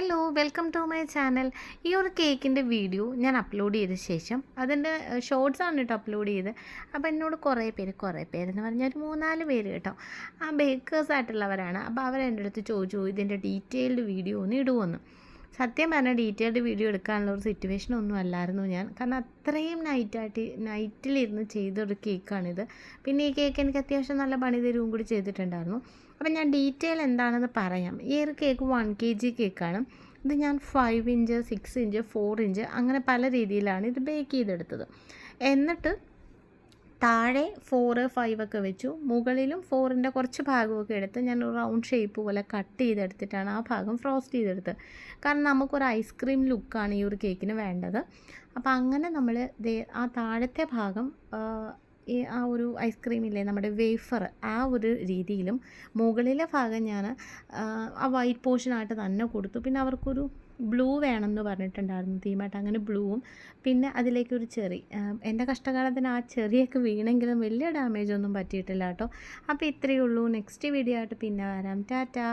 Hello welcome to my channel ഈ ഒരു കേക്കിന്റെ വീഡിയോ ഞാൻ അപ്ലോഡ് ചെയ്ത ശേഷം അതിന്റെ ഷോർട്സ് ആണ് കേട്ടോ അപ്ലോഡ് ചെയ്ത് അപ്പോൾ എന്നോട് കുറേ പേര് കുറേ പേരെന്ന് പറഞ്ഞാൽ ഒരു മൂന്നാൽ പേര് കേട്ടോ. ആ ബേക്കേഴ്സ് ആയിട്ടുള്ളവരാണ്. അപ്പോൾ അവരെന്റെ അടുത്ത് ചോദിച്ചു ഇതിന്റെ ഡീറ്റെയിൽഡ് വീഡിയോ ഒന്ന് ഇടുമെന്ന് സത്യം പറഞ്ഞാൽ ഡീറ്റെയിൽഡ് വീഡിയോ എടുക്കാനുള്ള ഒരു സിറ്റുവേഷൻ ഒന്നും അല്ലായിരുന്നു ഞാൻ. കാരണം അത്രയും നൈറ്റായിട്ട് നൈറ്റിലിരുന്ന് ചെയ്തൊരു കേക്കാണിത് പിന്നെ ഈ കേക്ക് എനിക്ക് അത്യാവശ്യം നല്ല പണി തരുവും കൂടി ചെയ്തിട്ടുണ്ടായിരുന്നു. അപ്പം ഞാൻ ഡീറ്റെയിൽ എന്താണെന്ന് പറയാം. ഈ ഒരു കേക്ക് വൺ കെ ജി കേക്കാണ് ഇത് ഞാൻ five inch six inch four inch അങ്ങനെ പല രീതിയിലാണ് ഇത് ബേക്ക് ചെയ്തെടുത്തത്. എന്നിട്ട് താഴെ ഫോറ് ഫൈവ് ഒക്കെ വെച്ചു. മുകളിലും ഫോറിന്റെ കുറച്ച് ഭാഗമൊക്കെ എടുത്ത് ഞാൻ ഒരു റൗണ്ട് ഷേപ്പ് പോലെ കട്ട് ചെയ്തെടുത്തിട്ടാണ് ആ ഭാഗം ഫ്രോസ്റ്റ് ചെയ്തെടുത്തത്. കാരണം നമുക്കൊരു ഐസ്ക്രീം ലുക്കാണ് ഈ ഒരു കേക്കിന് വേണ്ടത്. അപ്പോൾ അങ്ങനെ നമ്മൾ ആ താഴത്തെ ഭാഗം ഈ ആ ഒരു ഐസ്ക്രീമില്ലേ നമ്മുടെ വേഫർ ആ ഒരു രീതിയിലും മുകളിലെ ഭാഗം ഞാൻ ആ വൈറ്റ് പോർഷനായിട്ട് തന്നെ കൊടുത്തു. പിന്നെ അവർക്കൊരു ബ്ലൂ വേണമെന്ന് പറഞ്ഞിട്ടുണ്ടായിരുന്നു തീമായിട്ട് അങ്ങനെ ബ്ലൂവും പിന്നെ അതിലേക്ക് ഒരു ചെറി എന്റെ കഷ്ടകാലത്തിന് ആ ചെറിയൊക്കെ വീണെങ്കിലും വലിയ ഡാമേജ് ഒന്നും പറ്റിയിട്ടില്ല കേട്ടോ. അപ്പോൾ ഇത്രയേ ഉള്ളൂ. നെക്സ്റ്റ് വീഡിയോ ആയിട്ട് പിന്നെ വരാം. ടാറ്റാ.